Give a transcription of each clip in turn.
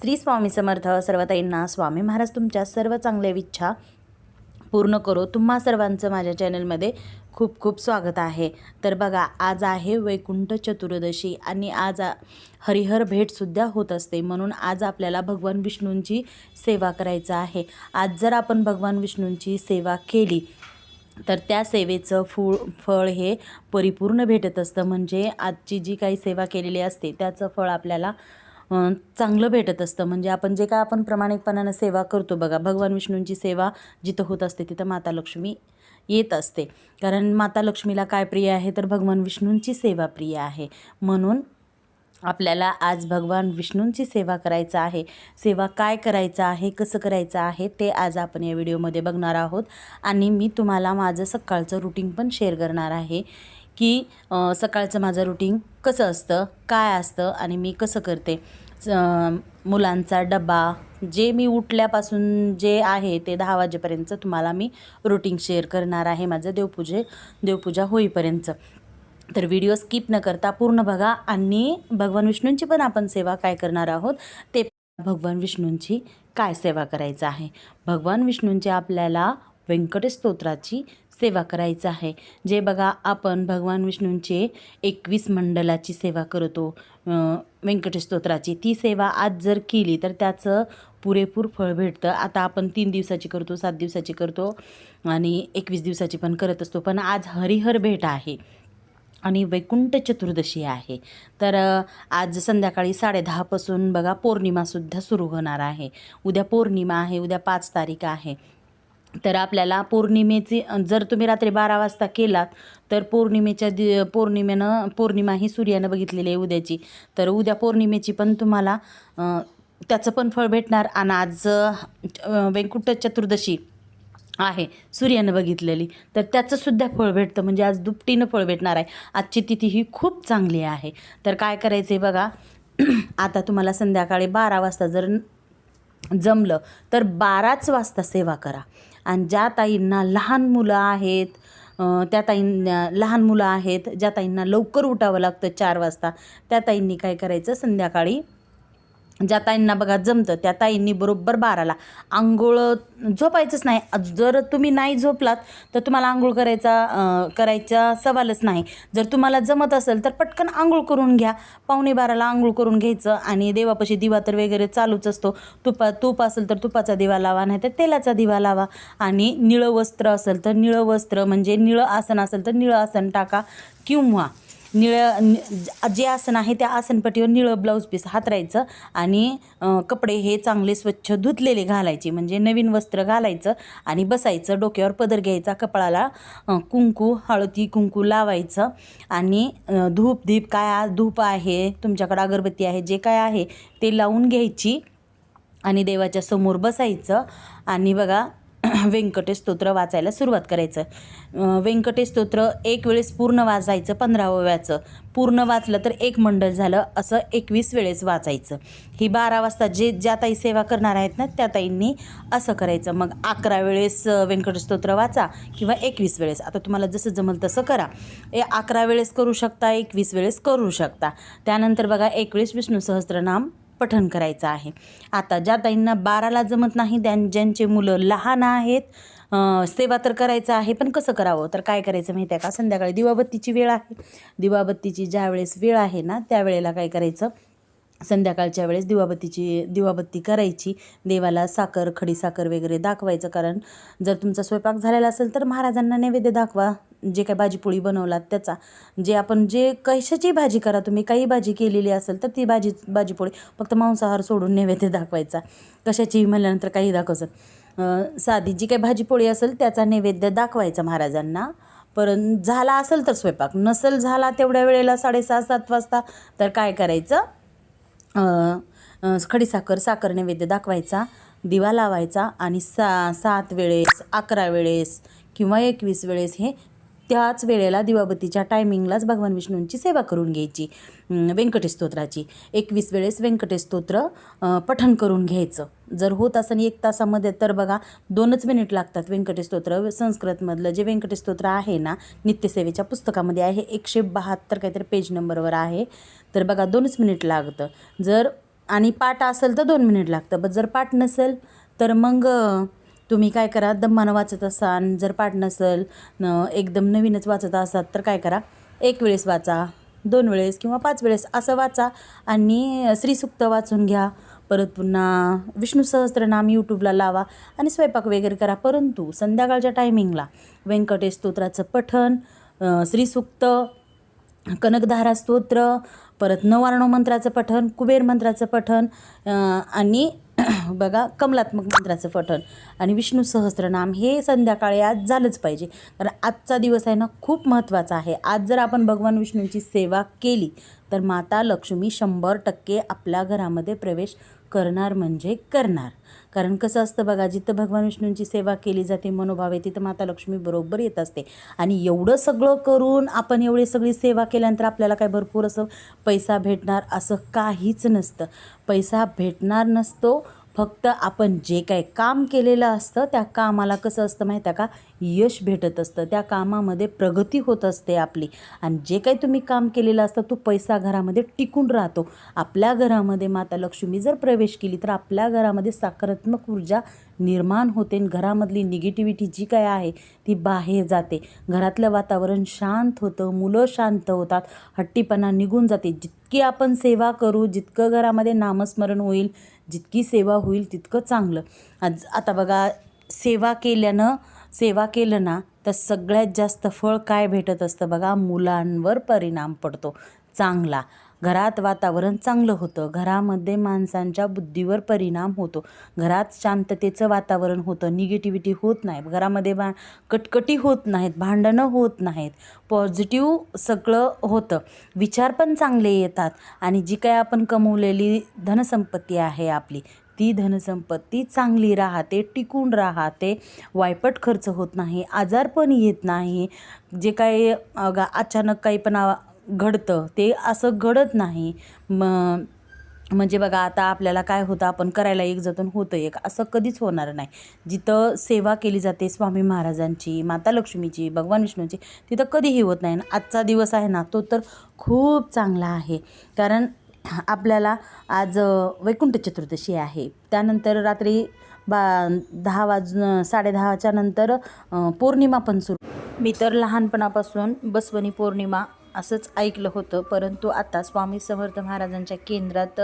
श्री स्वामी समर्थ सर्वताईंना स्वामी महाराज तुमच्या सर्व चांगल्या इच्छा पूर्ण करो. तुम्हा सर्वांचं माझ्या चॅनलमध्ये खूप खूप स्वागत आहे. तर बघा आज आहे वैकुंठ चतुर्दशी आणि आज हरिहर भेटसुद्धा होत असते. म्हणून आज आपल्याला भगवान विष्णूंची सेवा करायचं आहे. आज जर आपण भगवान विष्णूंची सेवा केली तर त्या सेवेचं फूळ फळ हे परिपूर्ण भेटत असतं. म्हणजे आजची जी काही सेवा केलेली असते त्याचं फळ आपल्याला चांगलं भेटत असतं. म्हणजे आपण जे काय आपण प्रामाणिकपणानं सेवा करतो बघा भगवान विष्णूंची सेवा जिथं होत असते तिथं माता लक्ष्मी येत असते. कारण माता लक्ष्मीला काय प्रिय आहे? तर भगवान विष्णूंची सेवा प्रिय आहे. म्हणून आपल्याला आज भगवान विष्णूंची सेवा करायचं आहे. सेवा काय करायचं आहे? कसं करायचं आहे? ते आज आपण या व्हिडिओमध्ये बघणार आहोत. आणि मी तुम्हाला माझं सकाळचं रुटीन पण शेअर करणार आहे की सकाळचं माझं रुटीन कसं असतं काय असतं आणि मी कसं करते. मुलांचा डबा जे मी उठल्यापासून जे आहे ते दहा वाजेपर्यंत तुम्हाला मी रुटीन शेअर करणार आहे माझं देवपूजे देवपूजा होईपर्यंत. तर व्हिडिओ स्किप न करता पूर्ण बघा आणि भगवान विष्णूंची पण आपण सेवा काय करणार आहोत ते भगवान विष्णूंची काय सेवा करायचं आहे? भगवान विष्णूंची आपल्याला व्यंकटेश स्तोत्राची सेवा करायचं आहे. जे बघा आपण भगवान विष्णूंचे एकवीस मंडलाची सेवा करतो अं, व्यंकटेश स्तोत्राची. ती सेवा आज जर केली तर त्याचं पुरेपूर फळ भेटतं. आता आपण तीन दिवसाची करतो सात दिवसाची करतो आणि एकवीस दिवसाची पण करत असतो. पण आज हरिहर भेट आहे आणि वैकुंठ चतुर्दशी आहे. तर आज संध्याकाळी साडेदहापासून बघा पौर्णिमासुद्धा सुरू होणार आहे. उद्या पौर्णिमा आहे उद्या पाच तारीख आहे. तर आपल्याला पौर्णिमेची जर तुम्ही रात्री बारा वाजता केलात तर पौर्णिमेच्या दि पौर्णिमेनं पौर्णिमा ही सूर्यानं बघितलेली आहे उद्याची. तर उद्या पौर्णिमेची पण तुम्हाला त्याचं पण फळ भेटणार आणि आज अ, वैकुंठ चतुर्दशी आहे सूर्यानं बघितलेली. तर त्याचंसुद्धा फळ भेटतं म्हणजे आज दुपटीनं फळ भेटणार आहे. आजची तिथी ही खूप चांगली आहे. तर काय करायचं आहे बघा आता तुम्हाला संध्याकाळी बारा वाजता जर जमलं तर बाराच वाजता सेवा करा. आणि ज्या ताईंना लहान मुलं आहेत त्या ताईंना लहान मुलं आहेत ज्या ताईंना लवकर उठावं लागतं चार वाजता त्या ताईंनी काय करायचं? संध्याकाळी ज्या ताईंना बघा जमतं त्या ताईंनी बरोबर बाराला आंघोळ झोपायचंच नाही. जर तुम्ही नाही झोपलात तर तुम्हाला आंघोळ करायचा करायचा सवालच नाही. जर तुम्हाला जमत असेल तर पटकन आंघोळ करून घ्या. पावणे बाराला आंघोळ करून घ्यायचं आणि देवापाशी दिवा तर वगैरे चालूच असतो. तुपा तूप असेल तर तुपाचा दिवा लावा नाही तर तेलाचा दिवा लावा आणि निळं वस्त्र असेल तर निळं वस्त्र म्हणजे निळं आसन असेल तर निळं आसन टाका किंवा निळं नि- जे आसन आहे त्या आसनपट्टीवर निळं ब्लाऊज पीस हातरायचं आणि कपडे हे चांगले स्वच्छ धुतलेले घालायचे. म्हणजे नवीन वस्त्र घालायचं आणि बसायचं. डोक्यावर पदर घ्यायचा कपाळाला कुंकू हळदी कुंकू लावायचं आणि धूप धीप काय धूप आहे तुमच्याकडं अगरबत्ती आहे जे काय आहे ते लावून घ्यायची आणि देवाच्या समोर बसायचं. आणि बघा व्यंकटेश स्तोत्र वाचायला सुरुवात करायचं. व्यंकटेश स्तोत्र एक वेळेस पूर्ण वाचायचं पंधराव्याचं. पूर्ण वाचलं तर एक मंडळ झालं असं एकवीस वेळेस वाचायचं. ही बारा वाजता जे ज्या ताई सेवा करणार आहेत ना त्या ताईंनी असं करायचं. मग अकरा वेळेस व्यंकटेश स्तोत्र वाचा किंवा एकवीस वेळेस. आता तुम्हाला जसं जमल तसं करा. ए अकरा वेळेस करू शकता एकवीस वेळेस करू शकता. त्यानंतर बघा एक वेळेस विष्णू सहस्त्रनाम पठण करायचं आहे. आता ज्या ताईंना बाराला जमत नाही त्यां ज्यांचे मुलं लहान आहेत सेवा तर करायचं आहे पण कसं करावं? तर काय करायचं माहिती आहे का? संध्याकाळी दिवाबत्तीची वेळ आहे. दिवाबत्तीची ज्या वेळेस वेळ आहे ना त्यावेळेला काय करायचं? संध्याकाळच्या वेळेस दिवाबत्तीची दिवाबत्ती करायची. देवाला साखर खडी साखर वगैरे दाखवायचं कारण जर तुमचा स्वयंपाक झालेला असेल तर महाराजांना नैवेद्य दाखवा. जे काय भाजीपोळी बनवलात त्याचा. जे आपण जे कशाची भाजी करा तुम्ही काही भाजी केलेली असेल तर ती भाजी भाजीपोळी फक्त मांसाहार सोडून नैवेद्य दाखवायचा. कशाची म्हणल्यानंतर काही दाखवायचं. साधी जी काही भाजीपोळी असेल त्याचा नैवेद्य दाखवायचा महाराजांना. परत झाला असेल तर स्वयंपाक. नसेल झाला तेवढ्या वेळेला साडेसहा सात वाजता तर काय करायचं? खडीसाखर साखर नैवेद्य दाखवायचा दिवा लावायचा आणि सा सात वेळेस अकरा वेळेस किंवा एकवीस वेळेस हे त्याच वेळेला दिवाबतीच्या टायमिंगलाच भगवान विष्णूंची सेवा करून घ्यायची. व्यंकटेश स्तोत्राची. एकवीस वेळेस व्यंकटेश स्तोत्र पठण करून घ्यायचं. जर होत असेल एक तासामध्ये तर बघा दोनच मिनिट लागतात व्यंकटेश स्तोत्र. संस्कृतमधलं जे व्यंकटेश स्तोत्र आहे ना नित्यसेवेच्या पुस्तकामध्ये आहे एकशे बहात्तर काहीतरी पेज नंबरवर आहे. तर बघा दोनच मिनिट लागतं. जर आणि पाठ असेल तर दोन मिनिट लागतं. बट जर पाठ नसेल तर मग तुम्ही काय करा दम्मानं वाचत असाल जर पाठ नसेल न एकदम नवीनच वाचत असाल तर काय करा एक वेळेस वाचा दोन वेळेस किंवा पाच वेळेस असं वाचा आणि श्रीसुक्त वाचून घ्या. परत पुन्हा विष्णू सहस्त्रनाम यूट्यूबला लावा आणि स्वयंपाक वगैरे करा. परंतु संध्याकाळच्या टायमिंगला व्यंकटेश स्तोत्राचं पठण श्रीसुक्त कनकधारा स्तोत्र परत नवारणो मंत्राचं पठण कुबेर मंत्राचं पठण आणि बघा कमलात्मक मंत्राचं पठण. आणि विष्णू सहस्रनाम हे संध्याकाळी आज झालंच पाहिजे. कारण आजचा दिवस आहे ना खूप महत्त्वाचा आहे. आज जर आपण भगवान विष्णूंची सेवा केली तर माता लक्ष्मी शंभर टक्के आपल्या घरामध्ये प्रवेश करणार म्हणजे करणार. कारण कसं असतं बघा जिथं भगवान विष्णूंची सेवा केली जाते मनोभावे तिथं माता लक्ष्मी बरोबर येत असते. आणि एवढं सगळं करून आपण एवढी सगळी सेवा केल्यानंतर आपल्याला काय भरपूर असं पैसा भेटणार असं काहीच नसतं. पैसा भेटणार नसतो फक्त आपण जे काही काम केलेलं असतं त्या कामाला कसं असतं माहीत आहे का? यश भेटत असतं. त्या कामामध्ये प्रगती होत असते आपली. आणि जे काही तुम्ही काम केलेलं असतं तो पैसा घरामध्ये टिकून राहतो. आपल्या घरामध्ये माता लक्ष्मी जर प्रवेश केली तर आपल्या घरामध्ये सकारात्मक ऊर्जा निर्माण होते आणि घरामधली निगेटिव्हिटी जी काय आहे ती बाहेर जाते. घरातलं वातावरण शांत होतं मुलं शांत होतात हट्टीपणा निघून जाते. जितकी आपण सेवा करू जितकं घरामध्ये नामस्मरण होईल जितकी सेवा होईल तितकं चांगलं. आज आता बघा सेवा केल्यानं सेवा केलं ना तर सगळ्यात जास्त फळ काय भेटत असतं बघा? मुलांवर परिणाम पडतो. चांगला. घरात वातावरण चांगलं होतं. घरामध्ये माणसांच्या बुद्धीवर परिणाम होतो. घरात शांततेचं वातावरण होतं. निगेटिव्हिटी होत नाही घरामध्ये बा कटकटी होत नाहीत. भांडणं होत नाहीत. पॉझिटिव्ह सगळं होतं. विचार पण चांगले येतात आणि जी काय आपण कमवलेली धनसंपत्ती आहे आपली ती धनसंपत्ती चांगली राहते टिकून राहते. वायपट खर्च होत नाही. आजार पण येत नाही. जे काही अचानक काही पण घडतं ते असं घडत नाही. म म्हणजे बघा आता आपल्याला काय होतं आपण करायला एक जतन होतं एक असं कधीच होणार नाही. जिथं सेवा केली जाते स्वामी महाराजांची माता लक्ष्मीची भगवान विष्णूची तिथं कधीही होत नाही. आजचा दिवस आहे ना तो तर खूप चांगला आहे. कारण आपल्याला आज वैकुंठ चतुर्दशी आहे. त्यानंतर रात्री बा दहा वाजून साडेदहाच्या नंतर पौर्णिमा पण सुरू. मी तर लहानपणापासून बसवणी पौर्णिमा असंच ऐकलं होतं. परंतु आता स्वामी समर्थ महाराजांच्या केंद्रात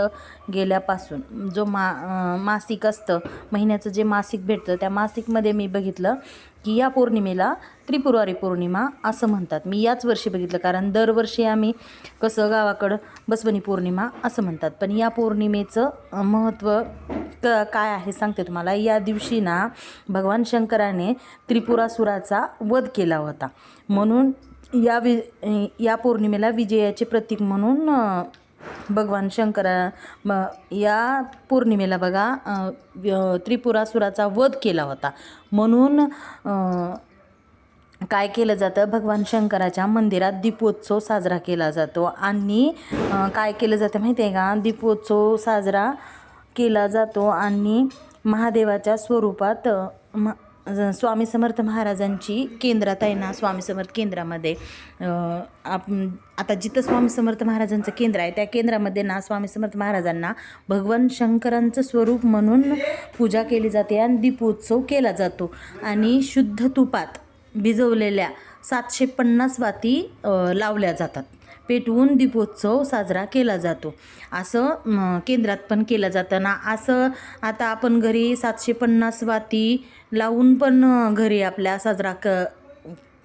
गेल्यापासून जो मा मासिक असतं महिन्याचं जे मासिक भेटतं त्या मासिकमध्ये मी बघितलं की या पौर्णिमेला त्रिपुरारी पौर्णिमा असं म्हणतात. मी याच वर्षी बघितलं कारण दरवर्षी आम्ही कसं गावाकडं बसवणी पौर्णिमा असं म्हणतात. पण या पौर्णिमेचं महत्त्व क काय आहे सांगते तुम्हाला. या दिवशी ना भगवान शंकराने त्रिपुरासुराचा वध केला होता. म्हणून या वि या पौर्णिमेला विजयाचे प्रतीक म्हणून भगवान शंकरा म या पौर्णिमेला बघा त्रिपुरासुराचा वध केला होता. म्हणून काय केलं जातं? भगवान शंकराच्या मंदिरात दीपोत्सव साजरा केला जातो. आणि काय केलं जातं माहिती आहे का? दीपोत्सव साजरा केला जातो आणि महादेवाच्या स्वरूपात म स्वामी समर्थ महाराजांची केंद्रात आहे ना स्वामी समर्थ केंद्रामध्ये. आप आता जिथं स्वामी समर्थ महाराजांचं केंद्र आहे त्या केंद्रामध्ये ना स्वामी समर्थ महाराजांना भगवान शंकरांचं स्वरूप म्हणून पूजा केली जाते आणि दीपोत्सव केला जातो. आणि शुद्ध तुपात भिजवलेल्या सातशे पन्नास वाती लावल्या जातात. पेटवून दीपोत्सव साजरा केला जातो. असं केंद्रात पण केलं जातं ना असं आता आपण घरी सातशे पन्नास वाती लावून पण घरी आपल्या साजरा क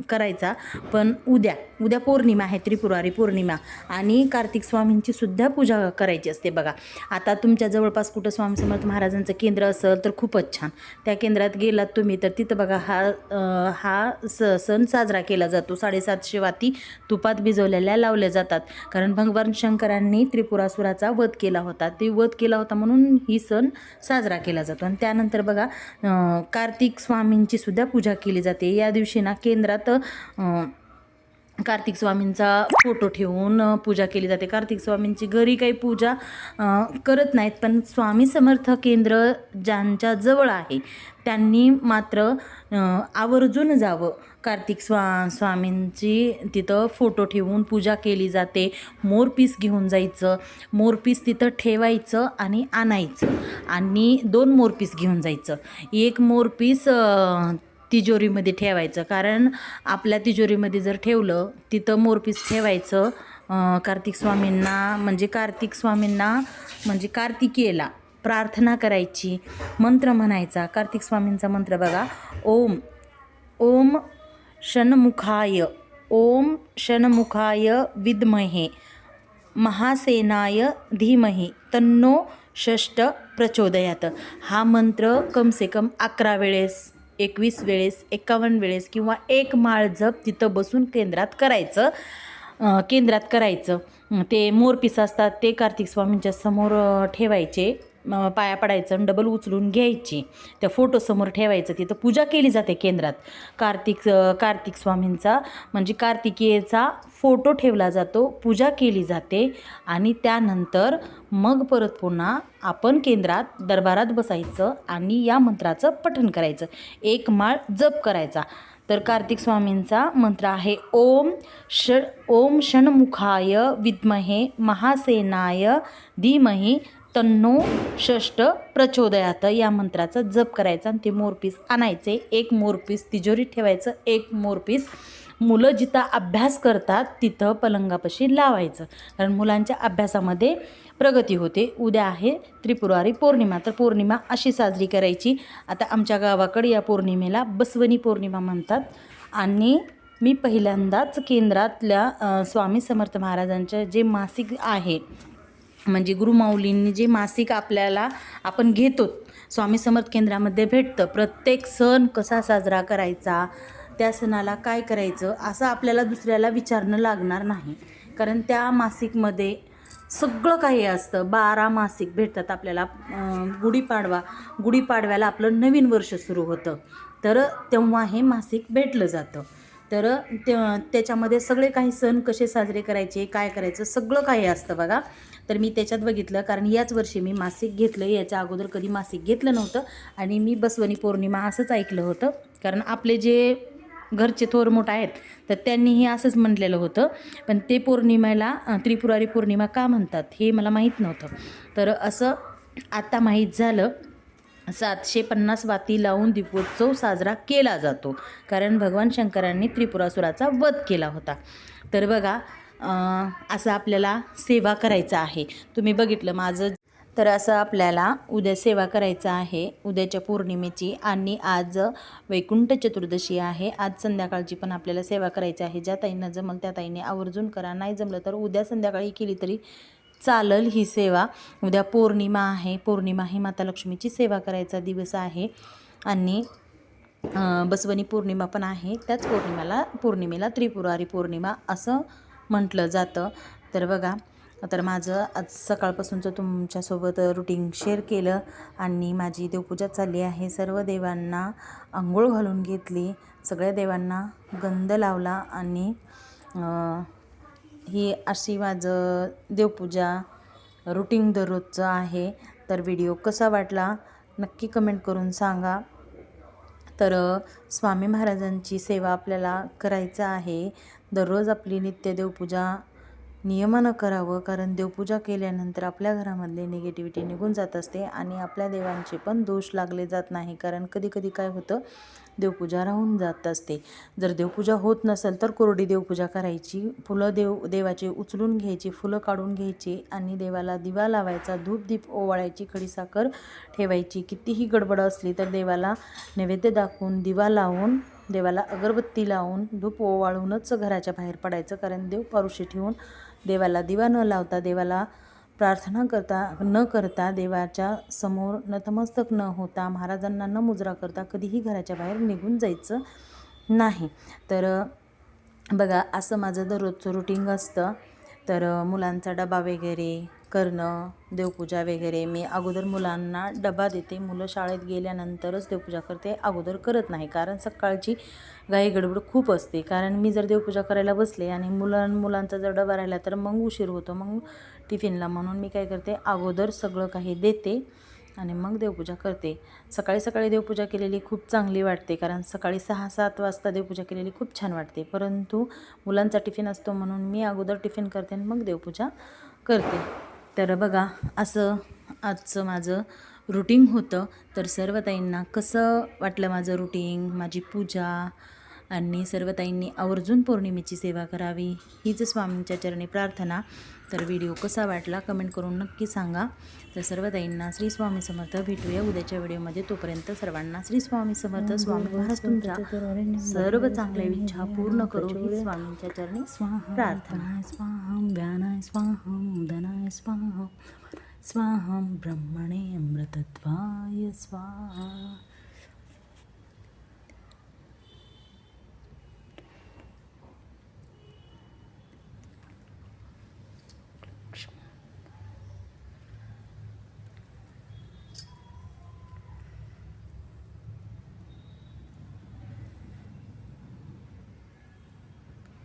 करायचा. पण उद्या उद्या पौर्णिमा आहे त्रिपुरारी पौर्णिमा. आणि कार्तिक स्वामींची सुद्धा पूजा करायची असते बघा. आता तुमच्या जवळपास कुठं स्वामी समर्थ महाराजांचं केंद्र असेल तर खूपच छान. त्या केंद्रात गेलात तुम्ही तर तिथं बघा हा हा स सण साजरा केला जातो. साडेसातशे वाती तुपात भिजवलेल्या लावल्या जातात. कारण भगवान शंकरांनी त्रिपुरासुराचा वध केला होता. ते वध केला होता म्हणून ही सण साजरा केला जातो. आणि त्यानंतर बघा कार्तिक स्वामींची सुद्धा पूजा केली जाते. या दिवशी ना केंद्रात कार्तिक स्वामींचा फोटो ठेवून पूजा केली जाते. कार्तिक स्वामींची घरी काही पूजा करत नाहीत पण स्वामी समर्थ केंद्र ज्यांच्या जवळ आहे त्यांनी मात्र आवर्जून जावं. कार्तिक स्वा स्वामींची तिथं फोटो ठेवून पूजा केली जाते. मोरपीस घेऊन जायचं. मोरपीस तिथं ठेवायचं आणि आणायचं. आणि दोन मोरपीस घेऊन जायचं. एक मोरपीस तिजोरीमध्ये ठेवायचं. कारण आपल्या तिजोरीमध्ये जर ठेवलं तिथं मोरपीस ठेवायचं. कार्तिक स्वामींना म्हणजे कार्तिक स्वामींना म्हणजे कार्तिकेला प्रार्थना करायची. मंत्र म्हणायचा. कार्तिक स्वामींचा मंत्र बघा. ओम ओम षणमुखाय ओम षणमुखाय विद्महे महासेनाय धीमहे तन्नो षष्ट प्रचोदयात. हा मंत्र कमसे कम अकरा वेळेस एकवीस वेळेस एकावन्न वेळेस किंवा एक माळ जप तिथं बसून केंद्रात करायचं. केंद्रात करायचं. ते मोरपीस असतात ते कार्तिक स्वामींच्या समोर ठेवायचे. पाया पडायचं आणि डबल उचलून घ्यायची. त्या फोटोसमोर ठेवायचं. तिथं पूजा केली जाते केंद्रात. कार्तिक कार्तिक स्वामींचा म्हणजे कार्तिकेयचा फोटो ठेवला जातो पूजा केली जाते आणि त्यानंतर मग परत पुन्हा आपण केंद्रात दरबारात बसायचं आणि या मंत्राचं पठण करायचं. एक माळ जप करायचा. तर कार्तिक स्वामींचा मंत्र आहे ओम ष ओम षण्मुखाय विद्महे महासेनाय धीमही तन्नो षष्ट प्रचोदयात. या मंत्राचा जप करायचा आणि ते मोरपीस आणायचे. एक मोरपीस तिजोरीत ठेवायचं. एक मोरपीस मुलं जिथं अभ्यास करतात तिथं पलंगापाशी लावायचं. कारण मुलांच्या अभ्यासामध्ये प्रगती होते. उद्या आहे त्रिपुरारी पौर्णिमा. तर पौर्णिमा अशी साजरी करायची. आता आमच्या गावाकडे या पौर्णिमेला बसवनी पौर्णिमा म्हणतात. आणि मी पहिल्यांदाच केंद्रातल्या स्वामी समर्थ महाराजांचं जे मासिक आहे म्हणजे गुरुमाऊलींनी जे मासिक आपल्याला आपण घेतो स्वामी समर्थ केंद्रामध्ये भेटतं प्रत्येक सण कसा साजरा करायचा त्या सणाला काय करायचं असं आपल्याला दुसऱ्याला विचारणं लागणार नाही. कारण त्या मासिकमध्ये सगळं काही असतं. बारा मासिक भेटतात आपल्याला गुढीपाडवा. गुढीपाडव्याला आपलं नवीन वर्ष सुरू होतं. तर तेव्हा हे मासिक भेटलं जातं. तर ते त्याच्यामध्ये सगळे काही सण कसे साजरे करायचे काय करायचं सगळं काही असतं बघा. तर मी त्याच्यात बघितलं कारण याच वर्षी मी मासिक घेतलं याच्या अगोदर कधी मासिक घेतलं नव्हतं. आणि मी बसवनी पौर्णिमा असंच ऐकलं होतं कारण आपले जे घरचे थोर मोठ आहेत तर त्यांनीही असंच म्हटलेलं होतं. पण ते पौर्णिमेला त्रिपुरारी पौर्णिमा का म्हणतात हे मला माहीत नव्हतं. तर असं आता माहीत झालं सातशे पन्नास वाती लावून दीपोत्सव साजरा केला जातो. कारण भगवान शंकरांनी त्रिपुरासुराचा वध केला होता. तर बघा असं आपल्याला सेवा करायचं आहे. तुम्ही बघितलं माझं. तर असं आपल्याला उद्या सेवा करायचं आहे. उद्याच्या पौर्णिमेची आणि आज वैकुंठ चतुर्दशी आहे. आज संध्याकाळची पण आपल्याला सेवा करायची आहे. ज्या ताईंना जमल त्या ताईने आवर्जून करा. नाही जमलं तर उद्या संध्याकाळी केली तरी चालल ही सेवा. उद्या पौर्णिमा आहे. पौर्णिमा ही माता लक्ष्मीची सेवा करायचा दिवस आहे. आणि बसवनी पौर्णिमा पण आहे. त्याच पौर्णिमेला पौर्णिमेला त्रिपुरारी पौर्णिमा असं म्हटलं जातं. तर बघा तर माझं आज सकाळपासूनचं तुमच्यासोबत रुटीन शेअर केलं आणि माझी देवपूजा चालली आहे. सर्व देवांना आंघोळ घालून घेतली. सगळ्या देवांना गंध लावला आणि ही अशी माझं देवपूजा रुटीन दररोजचं आहे. तर व्हिडिओ कसा वाटला नक्की कमेंट करून सांगा. तर स्वामी महाराजांची सेवा आपल्याला करायचं आहे. दररोज आपली नित्य देवपूजा नियमानं करावं कारण देवपूजा केल्यानंतर आपल्या घरामधली निगेटिव्हिटी निघून जात असते आणि आपल्या देवांचे पण दोष लागले जात नाही कारण कधी कधी काय होतं देवपूजा राहून जात असते. जर देवपूजा होत नसेल तर कोरडी देवपूजा करायची. फुलं देव देवाचे उचलून घ्यायची फुलं काढून घ्यायची आणि देवाला दिवा लावायचा धूप दीप ओवाळायची खडीसाखर ठेवायची. कितीही गडबड असली तर देवाला नैवेद्य दाखवून दिवा लावून देवाला अगरबत्ती लावून धूप ओवाळूनच घराच्या बाहेर पडायचं कारण देव पारुशी ठेवून देवाला दिवा न लावता देवाला प्रार्थना करता न करता देवाच्या समोर नतमस्तक न होता महाराजांना न मुजरा करता कधीही घराच्या बाहेर निघून जायचं नाही. तर बघा असं माझं दररोजचं रुटीन असतं. तर मुलांचा डबा वगैरे करणं देवपूजा वगैरे. मी अगोदर मुलांना डबा देते. मुलं शाळेत गेल्यानंतरच देवपूजा करते. अगोदर करत नाही. कारण सकाळची घाई गडबड खूप असते. कारण मी जर देवपूजा करायला बसले आणि मुलां मुलांचा जर डबा राहिला तर मग उशीर होतो. मग टिफिनला म्हणून मी काय करते? अगोदर सगळं काही देते आणि मग देवपूजा करते. सकाळी सकाळी देवपूजा केलेली खूप चांगली वाटते. कारण सकाळी सहा सात वाजता देवपूजा केलेली खूप छान वाटते. परंतु मुलांचा टिफिन असतो म्हणून मी अगोदर टिफिन करते आणि मग देवपूजा करते. तर बघा असं आजचं माझं रुटीन होतं. तर सर्व ताईंना कसं वाटलं माझं रुटीन माझी पूजा आणि सर्व ताईंनी आवर्जून पौर्णिमेची सेवा करावी. हीच स्वामींच्या चरणी प्रार्थना. तर व्हिडिओ कसा वाटला कमेंट करून नक्की सांगा. तर सर्व ताईंना श्री स्वामी समर्थ भेटूया उद्याच्या व्हिडिओमध्ये. तोपर्यंत सर्वांना श्री स्वामी समर्थ स्वामी महाराज तुमच्या सर्व चांगल्या इच्छा पूर्ण करू स्वामींच्या चरणी प्रार्थना. स्वाहं व्यानाय स्वाहं धनाय स्वाहं स्वाहं ब्रह्मणे अमृतत्वाय स्वाहा.